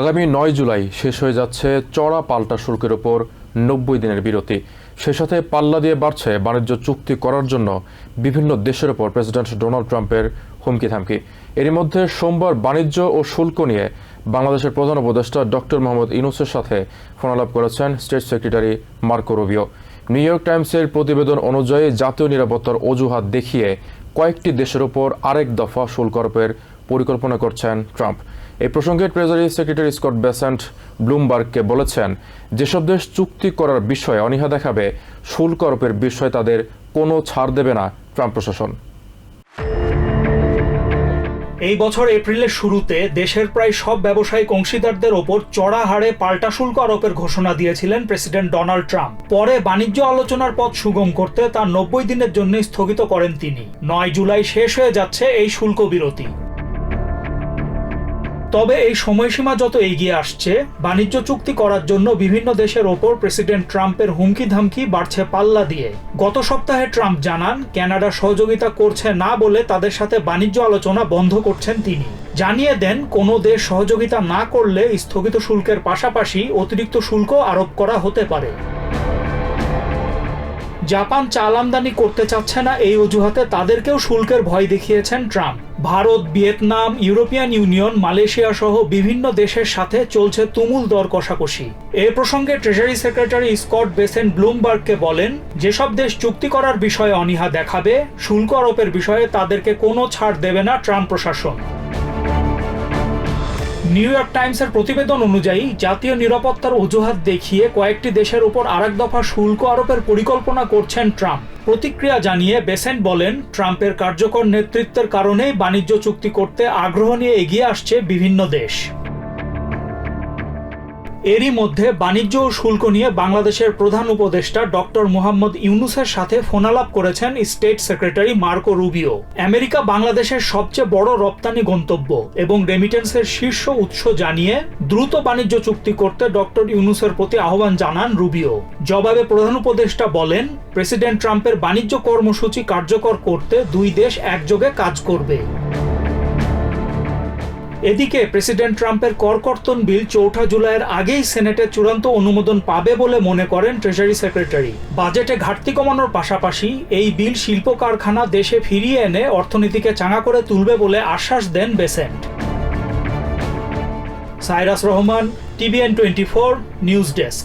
আগামী নয় জুলাই শেষ হয়ে যাচ্ছে চড়া পাল্টা শুল্কের ওপর নব্বই দিনের বিরতি। সে সাথে পাল্লা দিয়ে বাড়ছে বাণিজ্য চুক্তি করার জন্য বিভিন্ন দেশের ওপর প্রেসিডেন্ট ডোনাল্ড ট্রাম্পের হুমকি থামকি এরই মধ্যে সোমবার বাণিজ্য ও শুল্ক নিয়ে বাংলাদেশের প্রধান উপদেষ্টা ডক্টর মোহাম্মদ ইনুসের সাথে ফোনালাপ করেছেন state secretary Marco Rubio. New York টাইমসের প্রতিবেদন অনুযায়ী জাতীয় নিরাপত্তার অজুহাত দেখিয়ে কয়েকটি দেশের ওপর আরেক দফা শুল্ক আরোপের পরিকল্পনা করছেন ট্রাম্প। এই প্রসঙ্গে ট্রেজারি সেক্রেটারি স্কট বেসেন্ট ব্লুমবার্গকে বলেছেন, যেসব দেশ চুক্তি করার বিষয়ে অনীহা দেখাবে, শুল্ক আরোপের বিষয়ে তাদের কোনো ছাড় দেবে না ট্রাম্প প্রশাসন। এই বছর এপ্রিলের শুরুতে দেশের প্রায় সব ব্যবসায়িক অংশীদারদের ওপর চড়া হারে পাল্টা শুল্ক আরোপের ঘোষণা দিয়েছিলেন প্রেসিডেন্ট ডোনাল্ড ট্রাম্প। পরে বাণিজ্য আলোচনার পথ সুগম করতে তা নব্বই দিনের জন্য স্থগিত করেন তিনি। নয় জুলাই শেষ হয়ে যাচ্ছে এই শুল্ক বিরতি। তবে এই সময়সীমা যত এগিয়ে আসছে, বাণিজ্য চুক্তি করার জন্য বিভিন্ন দেশের ওপর প্রেসিডেন্ট ট্রাম্পের হুমকি ধামকি বাড়ছে পাল্লা দিয়ে। গত সপ্তাহে ট্রাম্প জানান, কানাডা সহযোগিতা করছে না বলে তাদের সাথে বাণিজ্য আলোচনা বন্ধ করছেন তিনি। জানিয়ে দেন, কোনো দেশ সহযোগিতা না করলে স্থগিত শুল্কের পাশাপাশি অতিরিক্ত শুল্ক আরোপ করা হতে পারে। জাপান চাল আমদানি করতে চাচ্ছে না এই অজুহাতে তাদেরকেও শুল্কের ভয় দেখিয়েছেন Trump. Bharat, Vietnam, European Union, Malaysia সহ বিভিন্ন দেশের সাথে চলছে তুমুল দর কষাকষি। এ প্রসঙ্গে ট্রেজারি সেক্রেটারি স্কট বেসেন ব্লুমবার্গকে বলেন, যেসব দেশ চুক্তি করার বিষয়ে অনীহা দেখাবে, শুল্ক আরোপের বিষয়ে তাদেরকে কোনো ছাড় দেবে না ট্রাম্প প্রশাসন। নিউ ইয়র্ক টাইমসের প্রতিবেদন অনুযায়ী, জাতীয় নিরাপত্তার অজুহাত দেখিয়ে কয়েকটি দেশের উপর আরেক দফা শুল্ক আরোপের পরিকল্পনা করছেন ট্রাম্প। প্রতিক্রিয়া জানিয়ে বেসেন্ট বলেন, ট্রাম্পের কার্যকর নেতৃত্বের কারণেই বাণিজ্য চুক্তি করতে আগ্রহ নিয়ে এগিয়ে আসছে বিভিন্ন দেশ। এরই মধ্যে বাণিজ্য ও শুল্ক নিয়ে বাংলাদেশের প্রধান উপদেষ্টা ডক্টর মোহাম্মদ ইউনুসের সাথে ফোনালাপ করেছেন state secretary Marco Rubio. America বাংলাদেশের সবচেয়ে বড় রপ্তানি গন্তব্য এবং রেমিটেন্সের শীর্ষ উৎস জানিয়ে দ্রুত বাণিজ্য চুক্তি করতে ডক্টর ইউনুসের প্রতি আহ্বান জানান রুবিও। জবাবে প্রধান উপদেষ্টা বলেন, প্রেসিডেন্ট ট্রাম্পের বাণিজ্য কর্মসূচি কার্যকর করতে দুই দেশ একযোগে কাজ করবে। এদিকে প্রেসিডেন্ট ট্রাম্পের করকর্তন বিল চৌঠা জুলাইয়ের আগেই সেনেটে চূড়ান্ত অনুমোদন পাবে বলে মনে করেন ট্রেজারি সেক্রেটারি। বাজেটে ঘাটতি কমানোর পাশাপাশি এই বিল শিল্প কারখানা দেশে ফিরিয়ে এনে অর্থনীতিকে চাঙা করে তুলবে বলে আশ্বাস দেন Bessent. Cyrus Rahman, TVN twenty four, news desk.